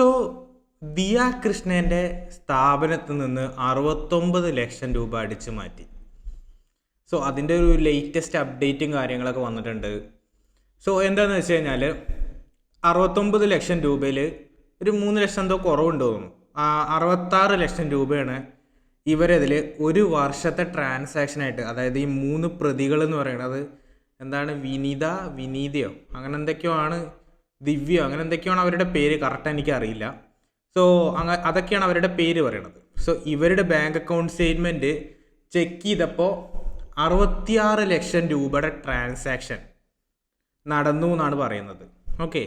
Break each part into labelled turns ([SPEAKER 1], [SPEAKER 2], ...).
[SPEAKER 1] So Diya കൃഷ്ണന്റെ സ്ഥാപനത്തിൽ നിന്ന് അറുപത്തൊമ്പത് ലക്ഷം രൂപ അടിച്ച് മാറ്റി. സോ അതിന്റെ ഒരു ലേറ്റസ്റ്റ് അപ്ഡേറ്റും കാര്യങ്ങളൊക്കെ വന്നിട്ടുണ്ട്. സോ എന്താണെന്ന് വെച്ച് കഴിഞ്ഞാൽ അറുപത്തൊമ്പത് ലക്ഷം രൂപയിൽ ഒരു മൂന്ന് ലക്ഷം എന്തോ കുറവുണ്ട് തോന്നുന്നു. അറുപത്താറ് ലക്ഷം രൂപയാണ് ഇവരതിൽ ഒരു വർഷത്തെ ട്രാൻസാക്ഷനായിട്ട് അതായത് ഈ മൂന്ന് പ്രതികൾ എന്ന് പറയുന്നത് എന്താണ് വിനീത വിനീതയോ അങ്ങനെ എന്തൊക്കെയോ ആണ് ദിവ്യോ അങ്ങനെ എന്തൊക്കെയാണ് അവരുടെ പേര്? കറക്റ്റ് എനിക്ക് അറിയില്ല സോ അങ്ങ അതൊക്കെയാണ് അവരുടെ പേര് പറയണത്. സോ ഇവരുടെ ബാങ്ക് അക്കൗണ്ട് സ്റ്റേറ്റ്മെന്റ് ചെക്ക് ചെയ്തപ്പോൾ അറുപത്തിയാറ് ലക്ഷം രൂപയുടെ ട്രാൻസാക്ഷൻ നടന്നു എന്നാണ് പറയുന്നത്. ഓക്കെ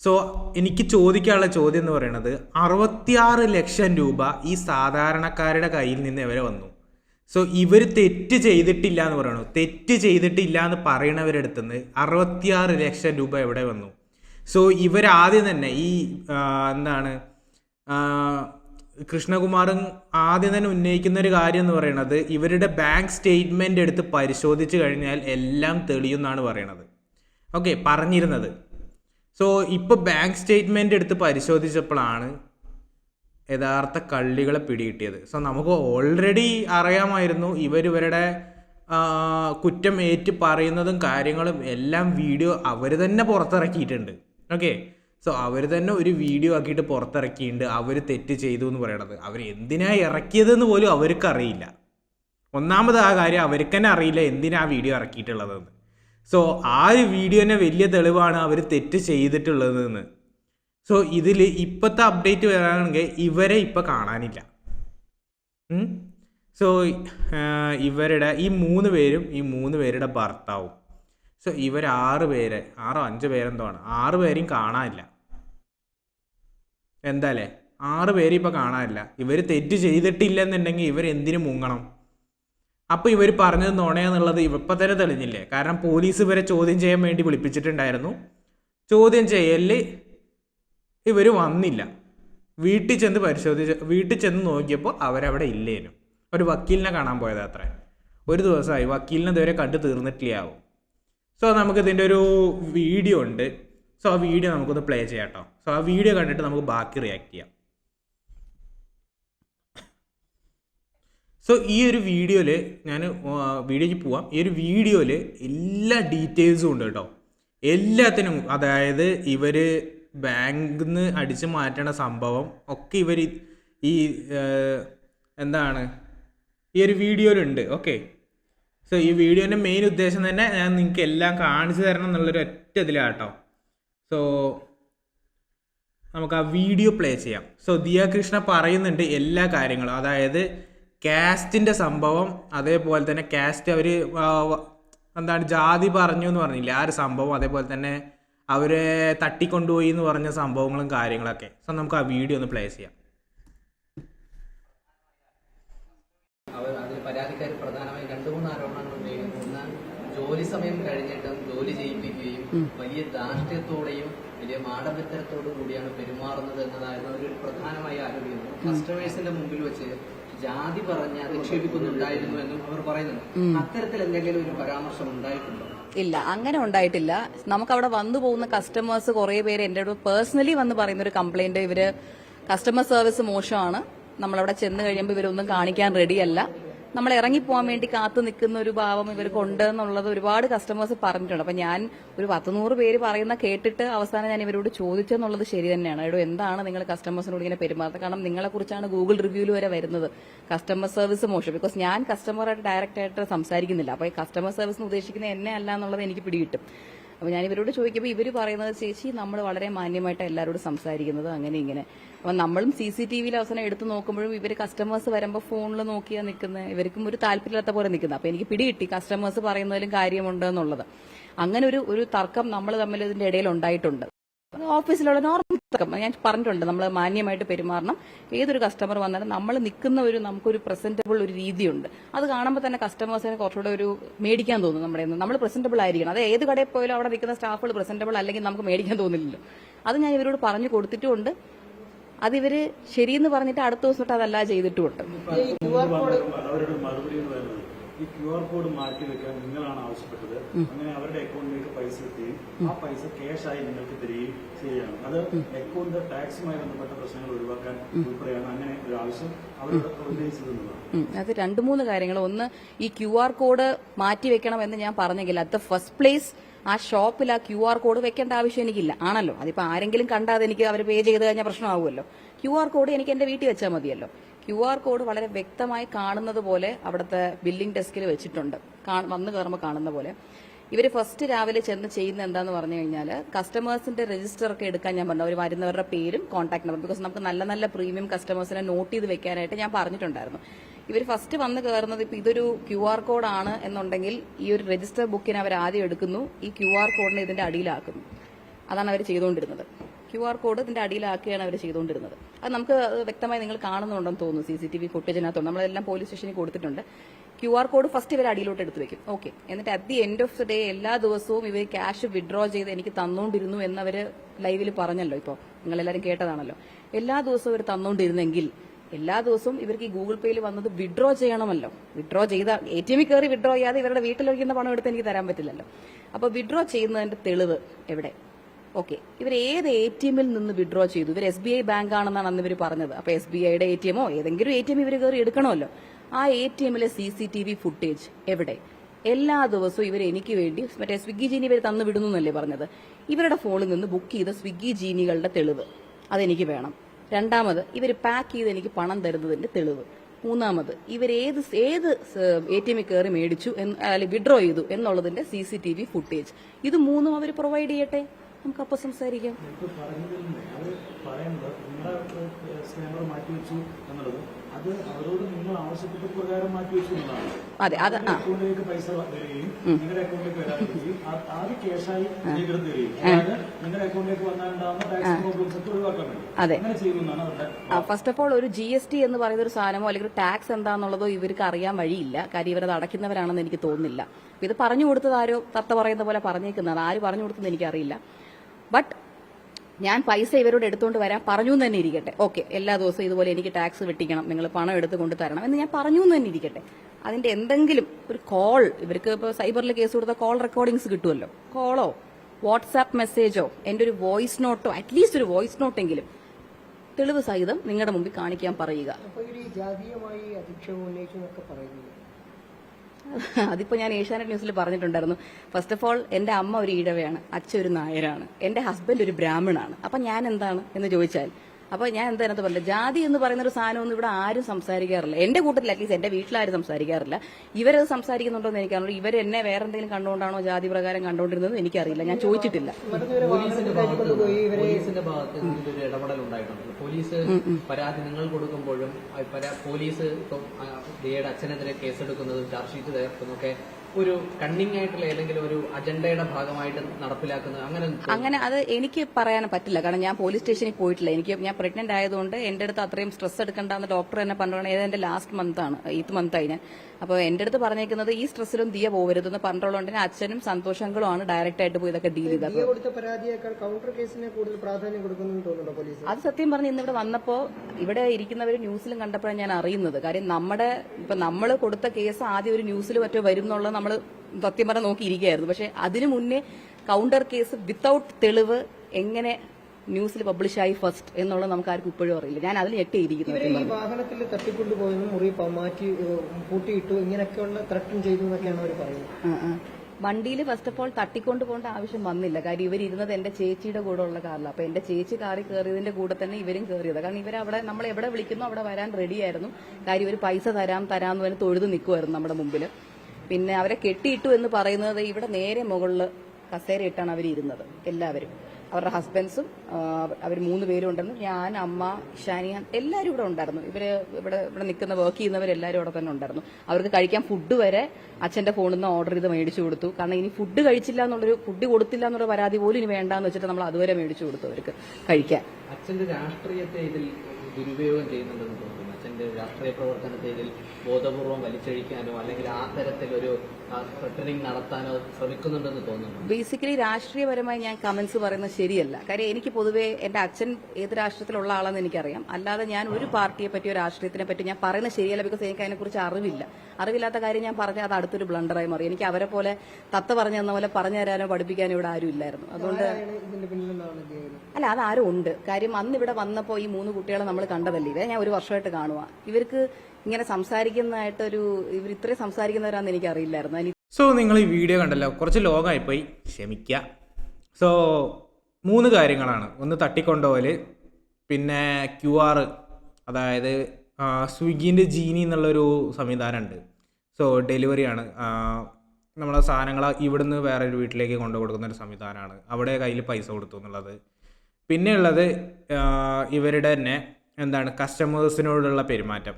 [SPEAKER 1] സോ എനിക്ക് ചോദിക്കാനുള്ള ചോദ്യം എന്ന് പറയുന്നത് അറുപത്തിയാറ് ലക്ഷം രൂപ ഈ സാധാരണക്കാരുടെ കയ്യിൽ നിന്ന് ഇവരെ വന്നു. സോ ഇവർ തെറ്റ് ചെയ്തിട്ടില്ല എന്ന് പറയണു. തെറ്റ് ചെയ്തിട്ടില്ല എന്ന് പറയണവരുടെ അടുത്തുനിന്ന് അറുപത്തിയാറ് ലക്ഷം രൂപ എവിടെ വന്നു? സോ ഇവരാദ്യം തന്നെ ഈ എന്താണ് കൃഷ്ണകുമാറും ആദ്യം തന്നെ ഉന്നയിക്കുന്ന ഒരു കാര്യം എന്ന് പറയുന്നത് ഇവരുടെ ബാങ്ക് സ്റ്റേറ്റ്മെന്റ് എടുത്ത് പരിശോധിച്ച് കഴിഞ്ഞാൽ എല്ലാം തെളിയുമെന്നാണ് പറയണത്. ഓക്കെ പറഞ്ഞിരുന്നത്. സോ ഇപ്പോൾ ബാങ്ക് സ്റ്റേറ്റ്മെന്റ് എടുത്ത് പരിശോധിച്ചപ്പോഴാണ് യഥാർത്ഥ കള്ളികളെ പിടികിട്ടിയത്. സോ നമുക്ക് ഓൾറെഡി അറിയാമായിരുന്നു ഇവർ ഇവരുടെ കുറ്റം ഏറ്റു പറയുന്നതും കാര്യങ്ങളും എല്ലാം വീഡിയോ അവർ തന്നെ പുറത്തിറക്കിയിട്ടുണ്ട്. ഓക്കെ സോ അവർ തന്നെ ഒരു വീഡിയോ ആക്കിയിട്ട് പുറത്തിറക്കിയിട്ടുണ്ട്. അവർ തെറ്റ് ചെയ്തു എന്ന് പറയണത്. അവർ എന്തിനാ ഇറക്കിയതെന്ന് പോലും അവർക്ക് അറിയില്ല. ഒന്നാമത് ആ കാര്യം അവർക്ക് തന്നെ അറിയില്ല എന്തിനാ വീഡിയോ ഇറക്കിയിട്ടുള്ളതെന്ന്. സോ ആ ഒരു വീഡിയോനെ വലിയ തെളിവാണ് അവർ തെറ്റ് ചെയ്തിട്ടുള്ളതെന്ന്. സോ ഇതിൽ ഇപ്പോഴത്തെ അപ്ഡേറ്റ് വരാണെങ്കിൽ ഇവരെ ഇപ്പം കാണാനില്ല. സോ ഇവരുടെ ഈ മൂന്ന് പേരും ഈ മൂന്ന് പേരുടെ ഭർത്താവും സോ ഇവർ ആറ് പേരെ ആറോ അഞ്ച് പേരെന്തോ ആണ് ആറ് പേരെയും കാണാനില്ല. എന്താല്ലേ ആറ് പേര് ഇപ്പം കാണാനില്ല. ഇവർ തെറ്റ് ചെയ്തിട്ടില്ല എന്നുണ്ടെങ്കിൽ ഇവർ എന്തിനു മുങ്ങണം? അപ്പോൾ ഇവർ പറഞ്ഞത് നുണയെന്നുള്ളത് ഇപ്പം തന്നെ തെളിഞ്ഞില്ലേ? കാരണം പോലീസ് ഇവരെ ചോദ്യം ചെയ്യാൻ വേണ്ടി വിളിപ്പിച്ചിട്ടുണ്ടായിരുന്നു. ചോദ്യം ചെയ്യലിൽ ഇവർ വന്നില്ല. വീട്ടിൽ ചെന്ന് പരിശോധിച്ച് വീട്ടിൽ ചെന്ന് നോക്കിയപ്പോൾ അവരവിടെ ഇല്ലേനു. ഒരു വക്കീലിനെ കാണാൻ പോയത് അത്രേ. ഒരു ദിവസമായി വക്കീലിനെ ഇതുവരെ കണ്ടു തീർന്നിട്ടില്ലാവും സോ നമുക്ക് ഇതിന്റെ ഒരു വീഡിയോ ഉണ്ട്. സോ ആ വീഡിയോ നമുക്കൊന്ന് പ്ലേ ചെയ്യാം കേട്ടോ സോ ആ വീഡിയോ കണ്ടിട്ട് നമുക്ക് ബാക്കി റിയാക്ട് ചെയ്യാം. സോ ഈ ഒരു വീഡിയോയിൽ ഞാൻ വീഡിയോയ്ക്ക് പോവാം. ഈ ഒരു വീഡിയോയിൽ എല്ലാ ഡീറ്റെയിൽസും ഉണ്ട് കേട്ടോ എല്ലാത്തിനും അതായത് ഇവർ ബാങ്കിൽ നിന്ന് അടിച്ചു മാറ്റണ സംഭവം ഒക്കെ ഇവർ ഈ എന്താണ്? ഈ ഒരു വീഡിയോയിലുണ്ട് ഓക്കെ സോ ഈ വീഡിയോന്റെ മെയിൻ ഉദ്ദേശം തന്നെ ഞാൻ നിങ്ങൾക്ക് എല്ലാം കാണിച്ചു തരണം എന്നുള്ളൊരു ഒറ്റ ഇതിലാട്ടോ. സോ നമുക്ക് ആ വീഡിയോ പ്ലേ ചെയ്യാം. സോ ദിയ കൃഷ്ണ പറയുന്നുണ്ട് എല്ലാ കാര്യങ്ങളും. അതായത് കാസ്റ്റിന്റെ സംഭവം അതേപോലെ തന്നെ കാസ്റ്റ് അവർ എന്താണ് ജാതി പറഞ്ഞു എന്ന് പറഞ്ഞില്ല? ആ ഒരു സംഭവം അതേപോലെ തന്നെ അവരെ തട്ടിക്കൊണ്ടുപോയി എന്ന് പറഞ്ഞ സംഭവങ്ങളും കാര്യങ്ങളൊക്കെ. സോ നമുക്ക് ആ വീഡിയോ ഒന്ന് പ്ലേ ചെയ്യാം.
[SPEAKER 2] പരാതിക്കാർ രണ്ടു മൂന്ന് ആരോപണങ്ങൾ ഉന്നയിക്കുന്നു ഒന്ന് ജോലി സമയം കഴിഞ്ഞിട്ടും ജോലി ചെയ്യിപ്പിക്കുകയും വലിയ ധാർഷ്ട്യത്തോടെയും വലിയ മാടമ്പത്തരത്തോടും കൂടിയാണ് പെരുമാറുന്നത് എന്നതായിരുന്നു അവർ പ്രധാനമായി ആരോപിക്കുന്നത് കസ്റ്റമേഴ്സിന്റെ മുമ്പിൽ വെച്ച് ജാതി പറഞ്ഞ് അധിക്ഷേപിക്കുന്നുണ്ടായിരുന്നു എന്നും അവർ പറയുന്നുണ്ട്. അത്തരത്തിൽ എന്തെങ്കിലും ഒരു പരാമർശം ഉണ്ടായിട്ടുണ്ടോ?
[SPEAKER 3] ഇല്ല അങ്ങനെ ഉണ്ടായിട്ടില്ല. നമുക്ക് അവിടെ വന്നു പോകുന്ന കസ്റ്റമേഴ്സ് കുറെ പേര് എന്റെ അടുത്ത് പേഴ്സണലി വന്ന് പറയുന്ന ഒരു കംപ്ലൈന്റ് ഇവർ കസ്റ്റമർ സർവീസ് മോശമാണ്. നമ്മളവിടെ ചെന്ന് കഴിയുമ്പോൾ ഇവരൊന്നും കാണിക്കാൻ റെഡിയല്ല നമ്മൾ ഇറങ്ങിപ്പോകാൻ വേണ്ടി കാത്തു നിൽക്കുന്ന ഒരു ഭാവം ഇവർക്കുണ്ട് എന്നുള്ളത് ഒരുപാട് കസ്റ്റമേഴ്സ് പറഞ്ഞിട്ടുണ്ട്. അപ്പൊ ഞാൻ ഒരു പത്ത് നൂറ് പേര് പറയുന്ന കേട്ടിട്ട് അവസാനം ഞാൻ ഇവരോട് ചോദിച്ചെന്നുള്ളത് ശരി തന്നെയാണ്. എടോ എന്താണ് നിങ്ങൾ കസ്റ്റമേഴ്സിനോട് ഇങ്ങനെ പെരുമാറുന്നത്? കാരണം നിങ്ങളെ കുറിച്ചാണ് ഗൂഗിൾ റിവ്യൂവിൽ വരെ വരുന്നത്. കസ്റ്റമർ സർവീസ് മോശം. ബിക്കോസ് ഞാൻ കസ്റ്റമറായിട്ട് ഡയറക്റ്റ് ആയിട്ട് സംസാരിക്കുന്നില്ല. അപ്പൊ ഈ കസ്റ്റമർ സർവീസ് ഉദ്ദേശിക്കുന്ന എന്നെ അല്ല എന്നുള്ളത് എനിക്ക് പിടികിട്ടും. അപ്പൊ ഞാൻ ഇവരോട് ചോദിക്കുമ്പോൾ ഇവർ പറയുന്നത് ചേച്ചി നമ്മൾ വളരെ മാന്യമായിട്ട് എല്ലാവരോടും സംസാരിക്കുന്നത് അങ്ങനെ ഇങ്ങനെ. അപ്പൊ നമ്മളും സി സി ടി വിയിൽ അവസാനം എടുത്തു നോക്കുമ്പോഴും ഇവർ കസ്റ്റമേഴ്സ് വരുമ്പോൾ ഫോണിൽ നോക്കിയാ നിൽക്കുന്നത് ഇവർക്കും ഒരു താല്പര്യമില്ലാത്ത പോലെ നിൽക്കുന്നത് അപ്പൊ എനിക്ക് പിടി കിട്ടി കസ്റ്റമേഴ്സ് പറയുന്നതിലും കാര്യമുണ്ട് എന്നുള്ളത് അങ്ങനെ ഒരു ഒരു തർക്കം നമ്മൾ തമ്മിൽ ഇതിന്റെ ഇടയിൽ ഉണ്ടായിട്ടുണ്ട്. ഓഫീസിലുള്ള നോർമൽ ഞാൻ പറഞ്ഞിട്ടുണ്ട് നമ്മൾ മാന്യമായിട്ട് പെരുമാറണം. ഏതൊരു കസ്റ്റമർ വന്നാലും നമ്മൾ നിൽക്കുന്ന ഒരു നമുക്കൊരു പ്രസന്റബിൾ ഒരു രീതിയുണ്ട്. അത് കാണുമ്പോൾ തന്നെ കസ്റ്റമേഴ്സിന് കുറച്ചുകൂടെ ഒരു മേടിക്കാൻ തോന്നും നമ്മുടെ നമ്മൾ പ്രസന്റബിൾ ആയിരിക്കണം. അത് ഏത് കടയിൽ പോയാലും അവിടെ നിൽക്കുന്ന സ്റ്റാഫുകൾ പ്രസന്റബിൾ അല്ലെങ്കിൽ നമുക്ക് മേടിക്കാൻ തോന്നില്ലല്ലോ. അത് ഞാൻ ഇവരോട് പറഞ്ഞു കൊടുത്തിട്ടുമുണ്ട്. അതിവര് ശരിയെന്ന് പറഞ്ഞിട്ട് അടുത്ത ദിവസം തൊട്ട് അതല്ല ചെയ്തിട്ടുമുണ്ട്.
[SPEAKER 4] ഈ ക്യു ആർ കോഡ് മാറ്റി വെക്കാൻ നിങ്ങളാണ് ആവശ്യപ്പെട്ടത്. അങ്ങനെ അവരുടെ അക്കൗണ്ടിലേക്ക് പൈസ എത്തുകയും ആ പൈസ ക്യാഷ് ആയി നിങ്ങൾക്ക് തരികയും ചെയ്യുകയാണ്. അത് അക്കൗണ്ട് ടാക്സുമായി ബന്ധപ്പെട്ട പ്രശ്നങ്ങൾ ഒഴിവാക്കാൻ ഉൾപ്പെടെയാണ് അങ്ങനെ ഒരു ആവശ്യം
[SPEAKER 3] അത് രണ്ട് മൂന്ന് കാര്യങ്ങൾ. ഒന്ന് ഈ ക്യു ആർ കോഡ് മാറ്റി വെക്കണം എന്ന് ഞാൻ പറഞ്ഞെങ്കിൽ അത് ദ ഫസ്റ്റ് പ്ലേസ് ആ ഷോപ്പിൽ ആ ക്യു ആർ കോഡ് വെക്കേണ്ട ആവശ്യം എനിക്കില്ല. ആണല്ലോ? അതിപ്പോ ആരെങ്കിലും കണ്ടാതെ എനിക്ക് അവർ പേ ചെയ്ത് കഴിഞ്ഞാൽ പ്രശ്നമാവുമല്ലോ. ക്യു ആർ കോഡ് എനിക്ക് എന്റെ വീട്ടിൽ വെച്ചാൽ മതിയല്ലോ. ക്യു ആർ കോഡ് വളരെ വ്യക്തമായി കാണുന്നത് പോലെ അവിടുത്തെ ബില്ലിംഗ് ഡെസ്കിൽ വെച്ചിട്ടുണ്ട്. വന്നു കയറുമ്പോൾ കാണുന്ന പോലെ. ഇവർ ഫസ്റ്റ് രാവിലെ ചെന്ന് ചെയ്യുന്ന എന്താന്ന് പറഞ്ഞു കഴിഞ്ഞാൽ കസ്റ്റമേഴ്സിന്റെ രജിസ്റ്റർ ഒക്കെ എടുക്കാൻ ഞാൻ പറഞ്ഞു. അവർ വരുന്നവരുടെ പേരും കോൺടാക്ട് നമ്പർ ബിക്കോസ് നമുക്ക് നല്ല നല്ല പ്രീമിയം കസ്റ്റമേഴ്സിനെ നോട്ട് ചെയ്ത് വെക്കാനായിട്ട് ഞാൻ പറഞ്ഞിട്ടുണ്ടായിരുന്നു. ഇവർ ഫസ്റ്റ് വന്ന് കയറുന്നത് ഇപ്പം ഇതൊരു ക്യു ആർ കോഡാണ് എന്നുണ്ടെങ്കിൽ ഈ ഒരു രജിസ്റ്റർ ബുക്കിനെ അവർ ആദ്യം എടുക്കുന്നു. ഈ ക്യു ആർ കോഡിനെ ഇതിന്റെ അടിയിലാക്കുന്നു. അതാണ് അവർ ചെയ്തുകൊണ്ടിരുന്നത്. ക്യു ആർ കോഡ് ഇതിന്റെ അടിയിലാക്കിയാണ് അവർ ചെയ്തുകൊണ്ടിരുന്നത്. അത് നമുക്ക് വ്യക്തമായി നിങ്ങൾ കാണുന്നുണ്ടെന്ന് തോന്നുന്നു സി സി ടി വി ഫുട്ടേജിനകത്തുണ്ട്. നമ്മളെല്ലാം പോലീസ് സ്റ്റേഷനിൽ കൊടുത്തിട്ടുണ്ട്. ക്യു ആർ കോഡ് ഫസ്റ്റ് ഇവർ അടിയിലോട്ട് എടുത്തു വെക്കും. ഓക്കെ. എന്നിട്ട് at the end of the day എല്ലാ ദിവസവും ഇവർ ക്യാഷ് വിഡ്രോ ചെയ്ത് എനിക്ക് തന്നുകൊണ്ടിരുന്നു എന്നവർ ലൈവിൽ പറഞ്ഞല്ലോ ഇപ്പോൾ നിങ്ങൾ നിങ്ങളെല്ലാവരും കേട്ടതാണല്ലോ. എല്ലാ ദിവസവും ഇവർ തന്നുകൊണ്ടിരുന്നെങ്കിൽ എല്ലാ ദിവസവും ഇവർക്ക് ഈ ഗൂഗിൾ പേയിൽ വന്നത് വിഡ്രോ ചെയ്യണമല്ലോ. വിഡ്രോ ചെയ്ത എ ടി എമ്മിൽ കയറി വിഡ്രോ ചെയ്യാതെ ഇവരുടെ വീട്ടിലിരിക്കുന്ന പണം എടുത്ത് എനിക്ക് തരാൻ പറ്റില്ലല്ലോ. അപ്പോൾ വിഡ്രോ ചെയ്യുന്നതിന്റെ തെളിവ് എവിടെ? ഓക്കെ ഇവർ ഏത് എ ടി എമ്മിൽ നിന്ന് വിഡ്രോ ചെയ്തു? ഇവർ എസ് ബി ഐ ബാങ്ക് ആണെന്നാണ് അന്ന് ഇവർ പറഞ്ഞത്. അപ്പൊ എസ് ബി ഐയുടെ എ ടി എമ്മോ ഏതെങ്കിലും എ ടി എം ഇവർ കയറി എടുക്കണമല്ലോ. ആ എ ടി എമ്മിലെ C C T V footage എവിടെ? എല്ലാ ദിവസവും ഇവർ എനിക്ക് വേണ്ടി മറ്റേ സ്വിഗ്ഗി ജീനി ഇവർ തന്നു വിടുന്നു എന്നല്ലേ പറഞ്ഞത്? ഇവരുടെ ഫോണിൽ നിന്ന് ബുക്ക് ചെയ്ത സ്വിഗ്ഗി ജീനികളുടെ തെളിവ് അതെനിക്ക് വേണം. രണ്ടാമത് ഇവർ പാക്ക് ചെയ്ത് എനിക്ക് പണം തരുന്നതിന്റെ തെളിവ്. മൂന്നാമത് ഇവർ ഏത് ഏത് എ ടി എമ്മിൽ കയറി മേടിച്ചു അല്ലെങ്കിൽ വിഡ്രോ ചെയ്തു എന്നുള്ളതിന്റെ C C T V footage ഇത് മൂന്നും അവർ പ്രൊവൈഡ് ചെയ്യട്ടെ? നമുക്കപ്പോൾ സംസാരിക്കാം.
[SPEAKER 4] അത് അവരോട് നിങ്ങൾ ആവശ്യപ്പെട്ട പ്രകാരം മാറ്റി വെച്ചു
[SPEAKER 3] അതെ അത് ഫസ്റ്റ് ഓഫ് ഓൾ ഒരു ജി എസ് ടി എന്ന് പറയുന്ന ഒരു സാധനമോ അല്ലെങ്കിൽ ടാക്സ് എന്താണെന്നുള്ളതോ ഇവർക്ക് അറിയാൻ വഴിയില്ല. കാര്യം ഇവരത് അടയ്ക്കുന്നവരാണെന്ന് എനിക്ക് തോന്നുന്നില്ല. ഇത് പറഞ്ഞു കൊടുത്തത് ആരോ തത്ത പറയുന്ന പോലെ പറഞ്ഞേക്കുന്നതാണ്. ആര് പറഞ്ഞു കൊടുത്തെന്ന് എനിക്കറിയില്ല. ബട്ട് ഞാൻ പൈസ ഇവരോട് എടുത്തുകൊണ്ട് വരാൻ പറഞ്ഞു തന്നെ ഇരിക്കട്ടെ. ഓക്കെ എല്ലാ ദിവസവും ഇതുപോലെ എനിക്ക് ടാക്സ് വെട്ടിക്കണം നിങ്ങൾ പണം എടുത്ത് കൊണ്ട് തരണം എന്ന് ഞാൻ പറഞ്ഞു തന്നെ ഇരിക്കട്ടെ. അതിന്റെ എന്തെങ്കിലും ഒരു കോൾ ഇവർക്ക് ഇപ്പോൾ സൈബറിൽ കേസ് കൊടുത്ത കോൾ റെക്കോർഡിങ്സ് കിട്ടുമല്ലോ കോളോ വാട്സാപ്പ് മെസ്സേജോ എന്റെ ഒരു വോയിസ് നോട്ടോ അറ്റ്ലീസ്റ്റ് ഒരു വോയിസ് നോട്ടെങ്കിലും തെളിവ് സഹിതം നിങ്ങളുടെ മുമ്പിൽ കാണിക്കാൻ പറയുക. അതിപ്പോ ഞാൻ ഏഷ്യാനെറ്റ് ന്യൂസിൽ പറഞ്ഞിട്ടുണ്ടായിരുന്നു. ഫസ്റ്റ് ഓഫ് ഓൾ എന്റെ അമ്മ ഒരു ഈടവയാണ് അച്ഛൻ ഒരു നായരാണ് എന്റെ ഹസ്ബൻഡ് ഒരു ബ്രാഹ്മണാണ്. അപ്പൊ ഞാൻ എന്താണ് എന്ന് ചോദിച്ചാൽ അപ്പൊ ഞാൻ എന്താ അതിനകത്ത് പറഞ്ഞില്ല ജാതി എന്ന് പറയുന്ന ഒരു സാധനമൊന്നും ഇവിടെ ആരും സംസാരിക്കാറില്ല. എന്റെ കൂട്ടത്തിൽ അറ്റ്ലീസ്റ്റ് എന്റെ വീട്ടിലാരും സംസാരിക്കാറില്ല. ഇവരത് സംസാരിക്കുന്നുണ്ടോ എന്ന് എനിക്കറിയില്ല. ഇവർ എന്നെ വേറെ എന്തെങ്കിലും കണ്ടുകൊണ്ടാണോ ജാതി പ്രകാരം കണ്ടുകൊണ്ടിരുന്നത് എനിക്കറിയില്ല. ഞാൻ ചോദിച്ചിട്ടില്ല.
[SPEAKER 2] പോലീസിന്റെ ഭാഗത്ത് ഇടപെടൽ ഉണ്ടായിട്ടുണ്ട് പോലീസ് പരാതി നിങ്ങൾ കൊടുക്കുമ്പോഴും പരാ- പോലീസ് ഇപ്പം ദിയയുടെ അച്ഛനെതിരെ കേസെടുക്കുന്നതും ചാർജ് ഷീറ്റ് തയ്യാറക്കുന്നതൊക്കെ ഒരു കണ്ണിങ് ആയിട്ടുള്ള ഏതെങ്കിലും ഒരു അജണ്ടയുടെ ഭാഗമായിട്ട് നടപ്പിലാക്കുന്നത് അങ്ങനെ
[SPEAKER 3] അങ്ങനെ അത് എനിക്ക് പറയാൻ പറ്റില്ല. കാരണം ഞാൻ പോലീസ് സ്റ്റേഷനിൽ പോയിട്ടില്ല. എനിക്ക് ഞാൻ പ്രഗ്നന്റ് ആയതുകൊണ്ട് എന്റെ അടുത്ത് അത്രയും സ്ട്രെസ് എടുക്കണ്ടെന്ന് ഡോക്ടർ എന്നെ പറഞ്ഞോളാം ഏത് എന്റെ ലാസ്റ്റ് മന്ത് ആണ്. എയ്ത്ത് മന്ത് ആയി ഞാൻ. അപ്പോൾ എന്റെ അടുത്ത് പറഞ്ഞേക്കുന്നത് ഈ സ്ട്രെസ്സിലും ദിയ പോകരുതെന്ന് പറഞ്ഞോളൊണ്ട് അച്ഛനും സന്തോഷങ്ങളും ആണ് ഡയറക്റ്റ് ആയിട്ട് പോയി ഇതൊക്കെ ഡീൽ ചെയ്തത്.
[SPEAKER 5] ദിയ കൊടുത്ത പരാതിയേക്കാൾ കൗണ്ടർ കേസിനെ കൂടുതൽ പ്രാധാന്യം കൊടുക്കുന്നു തോന്നുന്നുണ്ടോ പോലീസ്
[SPEAKER 3] അത് സത്യം പറഞ്ഞ് ഇന്ന് ഇവിടെ വന്നപ്പോ ഇവിടെ ഇരിക്കുന്നവർ ന്യൂസിലും കണ്ടപ്പോഴാണ് ഞാൻ അറിയുന്നത്. കാര്യം നമ്മുടെ ഇപ്പൊ നമ്മൾ കൊടുത്ത കേസ് ആദ്യം ഒരു ന്യൂസിൽ മറ്റോ വരും എന്നുള്ളത് നമ്മൾ സത്യം പറഞ്ഞ നോക്കിയിരിക്കുകയായിരുന്നു. പക്ഷെ അതിനു മുന്നേ കൗണ്ടർ കേസ് വിത്തൌട്ട് തെളിവ് എങ്ങനെ ന്യൂസിൽ പബ്ലിഷായി ഫസ്റ്റ് എന്നുള്ളത് നമുക്ക് ആർക്കും ഇപ്പോഴും അറിയില്ല. ഞാൻ അതിൽ ഞെട്ടിയിരിക്കുന്നത്
[SPEAKER 5] വാഹനത്തിൽ തട്ടിക്കൊണ്ടുപോയെന്നും മുറി മാറ്റി പൂട്ടിയിട്ടു ഇങ്ങനെയൊക്കെയുള്ള ത്രട്ടും ചെയ്തു എന്നൊക്കെയാണ് അവർ പറയുന്നത്.
[SPEAKER 3] വണ്ടിയിൽ ഫസ്റ്റ് ഓഫ് ഓൾ തട്ടിക്കൊണ്ട് പോകേണ്ട ആവശ്യം വന്നില്ല. കാര്യം ഇവരിരുന്നത് എന്റെ ചേച്ചിയുടെ കൂടെ ഉള്ള കാറിലാണ് അപ്പൊ എന്റെ ചേച്ചി കാറി കയറിയതിന്റെ കൂടെ തന്നെ ഇവരും കയറിയത് കാരണം ഇവർ അവിടെ നമ്മൾ എവിടെ വിളിക്കുന്നു അവിടെ വരാൻ റെഡിയായിരുന്നു കാര്യം ഇവർ പൈസ തരാം തരാമെന്ന് പറഞ്ഞ് തൊഴുത് നിൽക്കുമായിരുന്നു നമ്മുടെ മുമ്പിൽ പിന്നെ അവരെ കെട്ടിയിട്ടു എന്ന് പറയുന്നത് ഇവിടെ നേരെ മുകളിൽ കസേരയിട്ടാണ് അവർ ഇരുന്നത് എല്ലാവരും. അവരുടെ ഹസ്ബൻഡ്സും അവർ മൂന്ന് പേരും ഉണ്ടായിരുന്നു ഞാൻ അമ്മ ഷാനിയ എല്ലാവരും ഇവിടെ ഉണ്ടായിരുന്നു. ഇവർ ഇവിടെ ഇവിടെ നിൽക്കുന്ന വർക്ക് ചെയ്യുന്നവരെല്ലാവരും അവിടെ തന്നെ ഉണ്ടായിരുന്നു. അവർക്ക് കഴിക്കാൻ ഫുഡ് വരെ അച്ഛന്റെ ഫോണിൽ നിന്ന് ഓർഡർ ചെയ്ത് മേടിച്ചു കൊടുത്തു. കാരണം ഇനി ഫുഡ് കഴിച്ചില്ല എന്നുള്ളൊരു ഫുഡ് കൊടുത്തില്ല എന്നുള്ള പരാതി പോലും ഇനി വേണ്ടാന്ന് വെച്ചിട്ട് നമ്മൾ അതുവരെ മേടിച്ചു കൊടുത്തു അവർക്ക് കഴിക്കാൻ.
[SPEAKER 2] അച്ഛന്റെ രാഷ്ട്രീയത്തെ ഇതിൽ ദുരുപയോഗം ചെയ്യുന്നുണ്ടെന്ന് തോന്നുന്നു. അച്ഛന്റെ രാഷ്ട്രീയ പ്രവർത്തനത്തിൽ ബോധപൂർവം വലിച്ചഴിക്കാനോ അല്ലെങ്കിൽ ആ തരത്തിലൊരു ത്രെട്ടനിങ് നടത്താനോ ശ്രമിക്കുന്നുണ്ടെന്ന് തോന്നുന്നു.
[SPEAKER 3] ബേസിക്കലി രാഷ്ട്രീയപരമായി ഞാൻ കമന്റ്സ് പറയുന്നത് ശരിയല്ല. കാര്യം എനിക്ക് പൊതുവേ എന്റെ അച്ഛൻ ഏത് രാഷ്ട്രീയത്തിലുള്ള ആളാണെന്ന് എനിക്കറിയാം. അല്ലാതെ ഞാൻ ഒരു പാർട്ടിയെ പറ്റിയോ രാഷ്ട്രീയത്തിനെ പറ്റി ഞാൻ പറയുന്നത് ശരിയല്ല ബിക്കോസ് എനിക്ക് അതിനെക്കുറിച്ച് അറിവില്ല. അറിവില്ലാത്ത കാര്യം ഞാൻ പറഞ്ഞ അത് അടുത്തൊരു ബ്ലണ്ടറായി മാറി. എനിക്ക് അവരെ പോലെ തത്ത പറഞ്ഞു തന്ന പോലെ പറഞ്ഞു തരാനോ പഠിപ്പിക്കാനോ ഇവിടെ ആരും ഇല്ലായിരുന്നു. അതുകൊണ്ട് അല്ല അതാരും ഉണ്ട് കാര്യം അന്ന് ഇവിടെ വന്നപ്പോൾ ഈ മൂന്ന് കുട്ടികളെ നമ്മൾ കണ്ടതല്ലേ? ഇവരെ ഞാൻ ഒരു വർഷമായിട്ട് കാണുക ഇവർക്ക് ഇങ്ങനെ സംസാരിക്കുന്നതായിട്ടൊരു ഇവർ ഇത്രയും സംസാരിക്കുന്നവരാണെന്ന് എനിക്ക് അറിയില്ലായിരുന്നു
[SPEAKER 1] സോ നിങ്ങൾ ഈ വീഡിയോ കണ്ടല്ലോ. കുറച്ച് ലോങ്ങായിപ്പോയി ക്ഷമിക്കുക സോ മൂന്ന് കാര്യങ്ങളാണ്. ഒന്ന് തട്ടിക്കൊണ്ടുപോകൽ പിന്നെ ക്യു ആർ അതായത് സ്വിഗ്ഗിന്റെ ജീനി എന്നുള്ളൊരു സംവിധാനമുണ്ട്. സോ ഡെലിവറിയാണ്. നമ്മളെ സാധനങ്ങൾ ഇവിടുന്ന് വേറെ ഒരു വീട്ടിലേക്ക് കൊണ്ടു കൊടുക്കുന്ന ഒരു സംവിധാനമാണ്. അവിടെ കയ്യിൽ പൈസ കൊടുത്തു എന്നുള്ളത്. പിന്നെയുള്ളത് ഇവരുടെ തന്നെ എന്താണ് കസ്റ്റമേഴ്സിനോടുള്ള പെരുമാറ്റം.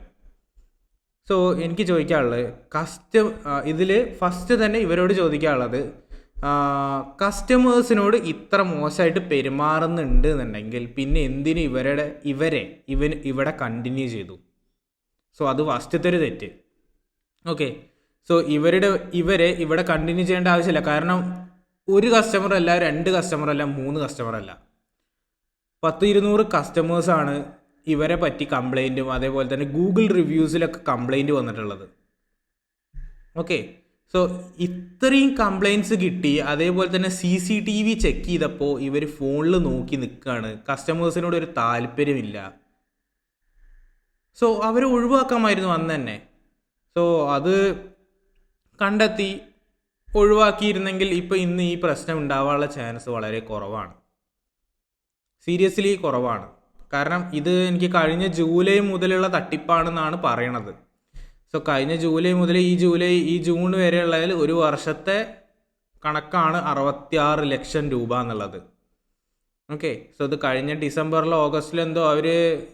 [SPEAKER 1] സോ എനിക്ക് ചോദിക്കാനുള്ളത് കസ്റ്റ ഇതിൽ ഫസ്റ്റ് തന്നെ ഇവരോട് ചോദിക്കാനുള്ളത് കസ്റ്റമേഴ്സിനോട് ഇത്ര മോശമായിട്ട് പെരുമാറുന്നുണ്ട് എന്നുണ്ടെങ്കിൽ പിന്നെ എന്തിനു ഇവരുടെ ഇവരെ ഇവൻ ഇവിടെ കണ്ടിന്യൂ ചെയ്തു? സോ അത് ഫസ്റ്റത്തെ ഒരു തെറ്റ്. ഓക്കെ സോ ഇവരുടെ ഇവരെ ഇവിടെ കണ്ടിന്യൂ ചെയ്യേണ്ട ആവശ്യമില്ല. കാരണം ഒരു കസ്റ്റമർ അല്ല രണ്ട് കസ്റ്റമർ അല്ല മൂന്ന് കസ്റ്റമർ അല്ല. പത്ത് ഇരുന്നൂറ് കസ്റ്റമേഴ്സാണ് ഇവരെ പറ്റി കംപ്ലൈന്റും അതേപോലെ തന്നെ ഗൂഗിൾ റിവ്യൂസിലൊക്കെ കംപ്ലൈന്റ് വന്നിട്ടുള്ളത്. ഓക്കെ സോ ഇത്രയും കംപ്ലൈന്റ്സ് കിട്ടി. അതേപോലെ തന്നെ C C T V check ചെയ്തപ്പോൾ ഇവർ ഫോണിൽ നോക്കി നിൽക്കുകയാണ് കസ്റ്റമേഴ്സിനോട് ഒരു താല്പര്യമില്ല. സോ അവരെ ഒഴിവാക്കാമായിരുന്നു അന്ന് തന്നെ. സോ അത് കണ്ടെത്തി ഒഴിവാക്കിയിരുന്നെങ്കിൽ ഇപ്പോൾ ഇന്ന് ഈ പ്രശ്നം ഉണ്ടാവാനുള്ള ചാൻസ് വളരെ കുറവാണ്. സീരിയസ്ലി കുറവാണ്. കാരണം ഇത് എനിക്ക് കഴിഞ്ഞ ജൂലൈ മുതലുള്ള തട്ടിപ്പാണെന്നാണ് പറയണത്. സോ കഴിഞ്ഞ ജൂലൈ മുതൽ ഈ ജൂലൈ ഈ ജൂൺ വരെയുള്ളതിൽ ഒരു വർഷത്തെ കണക്കാണ് അറുപത്തിയാറ് ലക്ഷം രൂപ എന്നുള്ളത്. ഓക്കെ സോ ഇത് കഴിഞ്ഞ ഡിസംബറിലോ ഓഗസ്റ്റിലോ എന്തോ അവർ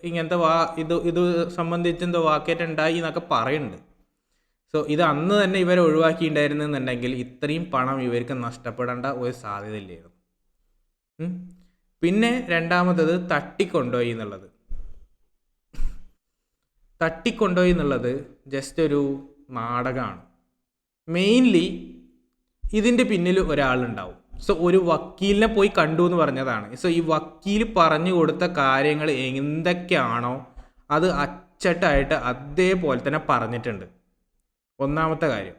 [SPEAKER 1] ഇങ്ങനത്തെ വാ ഇത് ഇത് സംബന്ധിച്ച് എന്തോ വാക്കേറ്റ് ഉണ്ടായി എന്നൊക്കെ പറയുന്നുണ്ട്. സോ ഇത് അന്ന് തന്നെ ഇവരെ ഒഴിവാക്കിയിട്ടുണ്ടായിരുന്നെന്നുണ്ടെങ്കിൽ ഇത്രയും പണം ഇവർക്ക് നഷ്ടപ്പെടേണ്ട ഒരു സാധ്യതയില്ലായിരുന്നു. പിന്നെ രണ്ടാമത്തത് തട്ടിക്കൊണ്ടുപോയി എന്നുള്ളത്. തട്ടിക്കൊണ്ടുപോയി എന്നുള്ളത് ജസ്റ്റ് ഒരു നാടകമാണ് മെയിൻലി ഇതിന്റെ പിന്നിൽ ഒരാളുണ്ടാവും. സോ ഒരു വക്കീലിനെ പോയി കണ്ടു എന്ന് പറഞ്ഞതാണ്. സോ ഈ വക്കീൽ പറഞ്ഞു കൊടുത്ത കാര്യങ്ങൾ എന്തൊക്കെയാണോ അത് അച്ചട്ടായിട്ട് അതേപോലെ തന്നെ പറഞ്ഞിട്ടുണ്ട്. ഒന്നാമത്തെ കാര്യം.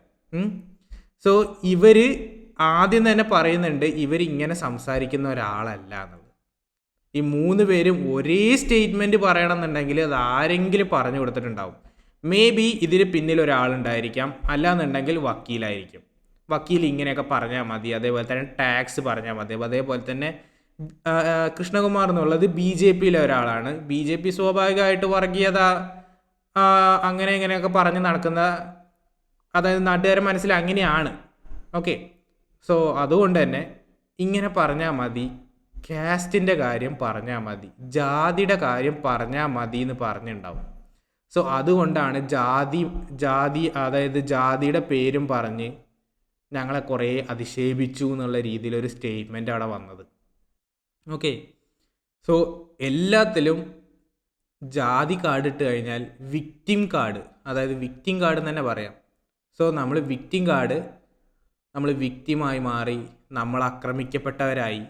[SPEAKER 1] സോ ഇവർ ആദ്യം തന്നെ പറയുന്നുണ്ട് ഇവരിങ്ങനെ സംസാരിക്കുന്ന ഒരാളല്ല എന്നുള്ളത്. ഈ മൂന്ന് പേരും ഒരേ സ്റ്റേറ്റ്മെന്റ് പറയണമെന്നുണ്ടെങ്കിൽ അത് ആരെങ്കിലും പറഞ്ഞു കൊടുത്തിട്ടുണ്ടാവും. മേ ബി ഇതിന് പിന്നിൽ ഒരാളുണ്ടായിരിക്കാം. അല്ലാന്നുണ്ടെങ്കിൽ വക്കീലായിരിക്കും. വക്കീൽ ഇങ്ങനെയൊക്കെ പറഞ്ഞാൽ മതി. അതേപോലെ തന്നെ ടാക്സ് പറഞ്ഞാൽ മതി. അതേപോലെ തന്നെ കൃഷ്ണകുമാർ എന്നുള്ളത് ബി ജെ പിയിലെ ഒരാളാണ്. ബി ജെ പി സ്വാഭാവികമായിട്ട് വർഗീയത അങ്ങനെ ഇങ്ങനെയൊക്കെ പറഞ്ഞ് നടക്കുന്ന അതായത് നാട്ടുകാരെ മനസ്സിൽ അങ്ങനെയാണ്. ഓക്കെ സോ അതുകൊണ്ട് തന്നെ ഇങ്ങനെ പറഞ്ഞാൽ മതി. കാസ്റ്റിന്റെ കാര്യം പറഞ്ഞാൽ മതി. ജാതിയുടെ കാര്യം പറഞ്ഞാൽ മതി എന്ന് പറഞ്ഞിട്ടുണ്ടാവും സോ അതുകൊണ്ടാണ് ജാതി ജാതി അതായത് ജാതിയുടെ പേരും പറഞ്ഞ് ഞങ്ങളെ കുറേ അധിക്ഷേപിച്ചു എന്നുള്ള രീതിയിലൊരു സ്റ്റേറ്റ്മെന്റ് അവിടെ വന്നത്. ഓക്കെ സോ എല്ലാത്തിലും ജാതി കാർഡ് ഇട്ട് കഴിഞ്ഞാൽ വിക്റ്റിം കാർഡ് അതായത് വിക്റ്റിം കാർഡ് എന്ന് തന്നെ പറയാം. സോ നമ്മൾ വിക്റ്റിം കാർഡ് നമ്മൾ വിക്റ്റിമായി മാറി നമ്മൾ ആക്രമിക്കപ്പെട്ടവരായി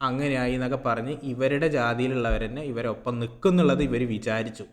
[SPEAKER 1] അങ്ങനെയായി എന്നൊക്കെ പറഞ്ഞ് ഇവരുടെ ജാതിയിലുള്ളവർ തന്നെ ഇവരൊപ്പം നിൽക്കുന്നുള്ളത് ഇവർ വിചാരിച്ചു.